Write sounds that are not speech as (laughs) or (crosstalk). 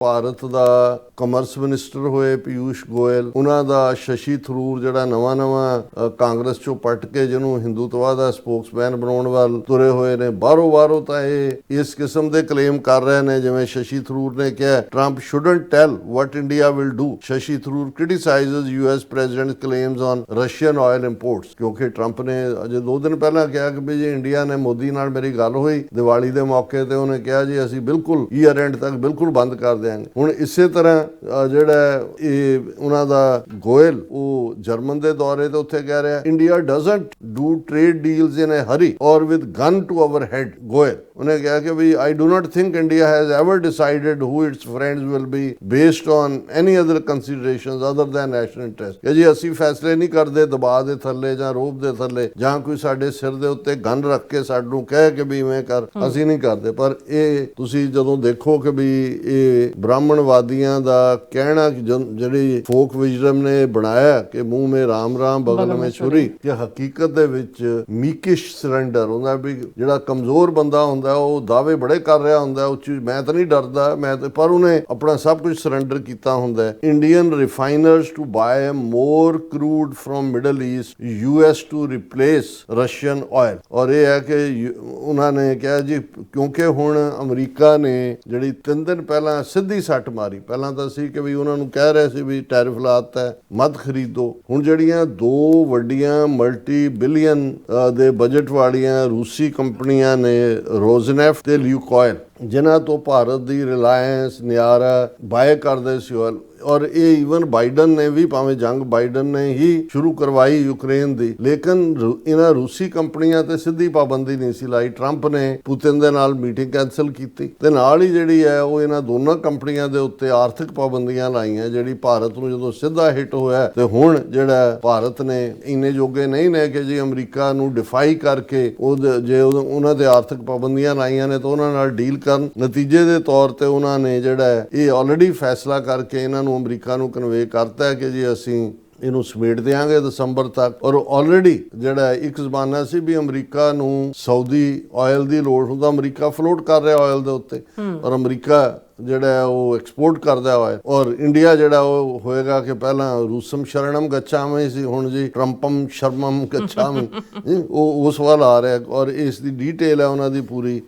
ਭਾਰਤ ਦਾ commerce minister ਹੋਏ ਪਿਊਸ਼ ਗੋਇਲ, ਉਹਨਾਂ ਦਾ ਸ਼ਸ਼ੀ ਥਰੂਰ ਜਿਹੜਾ ਨਵਾਂ ਨਵਾਂ ਕਾਂਗਰਸ ਚੋਂ ਪਟ ਕੇ ਜਿਹਨੂੰ ਹਿੰਦੂਤਵਾ ਦਾ ਸਪੋਕਸਮੈਨ ਬਣਾਉਣ ਵੱਲ ਤੁਰੇ ਹੋਏ ਨੇ, ਬਾਹਰੋਂ ਬਾਹਰੋਂ ਤਾਂ ਇਹ ਇਸ ਕਿਸਮ ਦੇ ਕਲੇਮ ਕਰ ਰਹੇ ਨੇ, ਜਿਵੇਂ ਸ਼ਸ਼ੀ ਥਰੂਰ ਨੇ ਕਿਹਾ Trump shouldn't tell what India will do Shashi Tharoor criticises US president claims on Russian oil imports ਕਿਉਂਕਿ ਟਰੰਪ ਨੇ ਅਜੇ 2 ਦਿਨ ਪਹਿਲਾਂ ਕਿਹਾ ਕਿ ਵੀ ਜੇ ਇੰਡੀਆ ਨੇ ਮੋਦੀ ਨਾਲ ਮੇਰੀ ਗੱਲ ਹੋਈ, ਦੀਵਾਲੀ ਦੇ ਮੌਕੇ ਤੇ ਉਹਨੇ ਕਿਹਾ ਜੀ, ਅਸੀਂ ਬਿਲਕੁਲ ਈਅਰ ਐਂਡ ਤੱਕ ਬਿਲਕੁਲ ਬੰਦ ਕਰ ਦਿਆਂਗੇ ਹੁਣ ਇਸੇ ਤਰ੍ਹਾਂ ਜਿਹੜਾ ਇਹ ਉਹਨਾਂ ਦਾ ਗੋਇਲ, ਉਹ ਜਰਮਨ ਦੇ ਦੌਰੇ ਤੇ ਉੱਥੇ ਕਹਿ ਰਿਹਾ India doesn't do trade deals in a hurry or with gun to our head Goyal. ਉਹਨੇ ਕਿਹਾ ਕਿ we I do not think India has ever decided who its friends will be based on any other considerations other than national interest ਕਿ ਜੀ, ਅਸੀਂ ਫੈਸਲੇ ਨਹੀਂ ਕਰਦੇ ਦਬਾਅ ਦੇ ਥੱਲੇ ਜਾਂ ਰੋਪ ਦੇ ਥੱਲੇ, ਜਾਂ ਕੋਈ ਸਾਡੇ ਸਿਰ ਦੇ ਉੱਤੇ ਗਨ ਰੱਖ ਕੇ ਸਾਨੂੰ ਕਹਿ ਕੇ ਵੀ ਇਵੇਂ ਕਰ, ਅਸੀਂ ਨਹੀਂ ਕਰਦੇ। ਪਰ ਇਹ ਤੁਸੀਂ ਜਦੋਂ ਦੇਖੋ ਕਿ ਵੀ ਇਹ ਬ੍ਰਾਹਮਣਵਾਦੀਆਂ ਦਾ ਕਹਿਣਾ ਕਿ ਜਿਹੜੀ ਫੋਕ ਵਿਜ਼ਡਮ ਨੇ ਬਣਾਇਆ ਕਿ ਮੂੰਹ ਮੇ ਰਾਮ ਰਾਮ ਬਗਲ ਮੇ ਛੁਰੀ ਕਿ ਹਕੀਕਤ ਦੇ ਵਿੱਚ ਮੀਕਿਸ਼ ਸਰੈਂਡਰ ਹੁੰਦਾ ਵੀ ਜਿਹੜਾ ਕਮਜ਼ੋਰ ਬੰਦਾ ਹੁੰਦਾ ਉਹ ਦਾਅਵੇ ਬੜੇ ਕਰ ਰਿਹਾ ਹੁੰਦਾ ਉਹ 'ਚ ਮੈਂ ਤਾਂ ਨਹੀਂ ਡਰਦਾ ਮੈਂ ਤਾਂ ਪਰ ਉਹਨੇ ਆਪਣਾ ਸਭ ਕੁਝ ਸਰੈਂਡਰ ਕੀਤਾ ਹੁੰਦਾ Indian refiners to buy more crude from Middle East US to replace Russian oil ਔਰ ਇਹ ਹੈ ਕਿ ਯੂ- ਉਹਨਾਂ ਨੇ ਕਿਹਾ ਜੀ ਕਿਉਂਕਿ ਹੁਣ ਅਮਰੀਕਾ ਨੇ ਜਿਹੜੀ ਤਿੰਨ ਦਿਨ ਪਹਿਲਾਂ ਸਿੱਧੀ ਸੱਟ ਮਾਰੀ। ਪਹਿਲਾਂ ਤਾਂ ਸੀ ਕਿ ਵੀ ਉਹਨਾਂ ਨੂੰ ਕਹਿ ਰਹੇ ਸੀ ਵੀ ਟੈਰਿਫ ਲਾਤਾ ਹੈ ਮਤ ਖਰੀਦੋ। ਹੁਣ ਜਿਹੜੀਆਂ ਦੋ ਵੱਡੀਆਂ ਮਲਟੀ ਬਿਲੀਅਨ ਦੇ ਬਜਟ ਵਾਲੀਆਂ ਰੂਸੀ ਕੰਪਨੀਆਂ ਨੇ ਰੋਜ਼ਨੈਫ ਤੇ ਲਿਊਕੋਇਲ ਜਿਨ੍ਹਾਂ ਤੋਂ ਭਾਰਤ ਦੀ ਰਿਲਾਇੰਸ, ਨਿਆਰਾ ਬਾਏ ਕਰਦੇ ਸੀ ਔਰ ਇਹ ਈਵਨ ਬਾਈਡਨ ਨੇ ਵੀ ਭਾਵੇਂ ਜੰਗ ਬਾਈਡਨ ਨੇ ਹੀ ਸ਼ੁਰੂ ਕਰਵਾਈ ਯੂਕਰੇਨ ਦੀ, ਲੇਕਿਨ ਇਹਨਾਂ ਰੂਸੀ ਕੰਪਨੀਆਂ ਤੇ ਸਿੱਧੀ ਪਾਬੰਦੀ ਨਹੀਂ ਸੀ ਲਾਈ। ਟਰੰਪ ਨੇ ਪੁਤਿਨ ਦੇ ਨਾਲ ਮੀਟਿੰਗ ਕੈਨਸਲ ਕੀਤੀ। ਤੇ ਨਾਲ ਹੀ ਜਿਹੜੀ ਹੈ ਉਹ ਇਹਨਾਂ ਦੋਨਾਂ ਕੰਪਨੀਆਂ ਦੇ ਉੱਤੇ ਆਰਥਿਕ ਪਾਬੰਦੀਆਂ ਲਾਈਆਂ, ਜਿਹੜੀ ਭਾਰਤ ਨੂੰ ਜਦੋਂ ਸਿੱਧਾ ਹਿੱਟ ਹੋਇਆ, ਤੇ ਹੁਣ ਜਿਹੜਾ ਭਾਰਤ ਨੇ ਇੰਨੇ ਜੋਗੇ ਨਹੀਂ ਨੇ ਕਿ ਜੀ ਅਮਰੀਕਾ ਨੂੰ ਡਿਫਾਈ ਕਰਕੇ ਉਹਦੇ- ਜੇ ਉਹਨਾਂ ਦੇ ਆਰਥਿਕ ਪਾਬੰਦੀਆਂ ਲਾਈਆਂ ਨੇ, ਤਾਂ ਉਹਨਾਂ ਨਾਲ ਡੀਲ ਕਰਨ। ਨਤੀਜੇ ਦੇ ਤੌਰ ਤੇ ਉਹਨਾਂ ਨੇ ਜਿਹੜਾ ਇਹ ਆਲਰੇਡੀ ਫੈਸਲਾ ਕਰਕੇ ਇਹਨਾਂ ਨੂੰ ਅਮਰੀਕਾ ਨੂੰ ਕਨਵੇ ਕਰਤਾ ਹੈ ਕਿ ਜੀ ਅਸੀਂ ਇਹਨੂੰ ਸਮੇਟ ਦੇਾਂਗੇ ਦਸੰਬਰ ਤੱਕ। ਔਰ ਆਲਰੇਡੀ ਜਿਹੜਾ ਇੱਕ ਜ਼ਮਾਨਾ ਸੀ ਵੀ ਅਮਰੀਕਾ ਨੂੰ ਸਾਊਦੀ ਆਇਲ ਦੀ ਲੋੜ ਹੁੰਦਾ ਅਮਰੀਕਾ ਫਲੋਟ ਕਰ ਰਿਹਾ ਆਇਲ ਦੇ ਉੱਤੇ। ਔਰ ਅਮਰੀਕਾ ਜਿਹੜਾ ਉਹ ਐਕਸਪੋਰਟ ਕਰਦਾ ਹੋਇਆ ਔਰ ਇੰਡੀਆ ਜਿਹੜਾ ਉਹ ਹੋਏਗਾ ਕਿ ਪਹਿਲਾਂ ਰੂਸਮ ਸ਼ਰਣਮ ਗੱਛਾਮੇ ਸੀ ਹੁਣ ਜੀ ਟਰੰਪਮ ਸ਼ਰਮਮ ਗੱਛਾਮੇ ਜੀ, (laughs) ਉਹ ਉਸ ਵੱਲ ਆ ਰਿਹਾ। ਔਰ ਇਸ ਦੀ ਡੀਟੇਲ ਹੈ ਉਹਨਾਂ ਦੀ ਪੂਰੀ।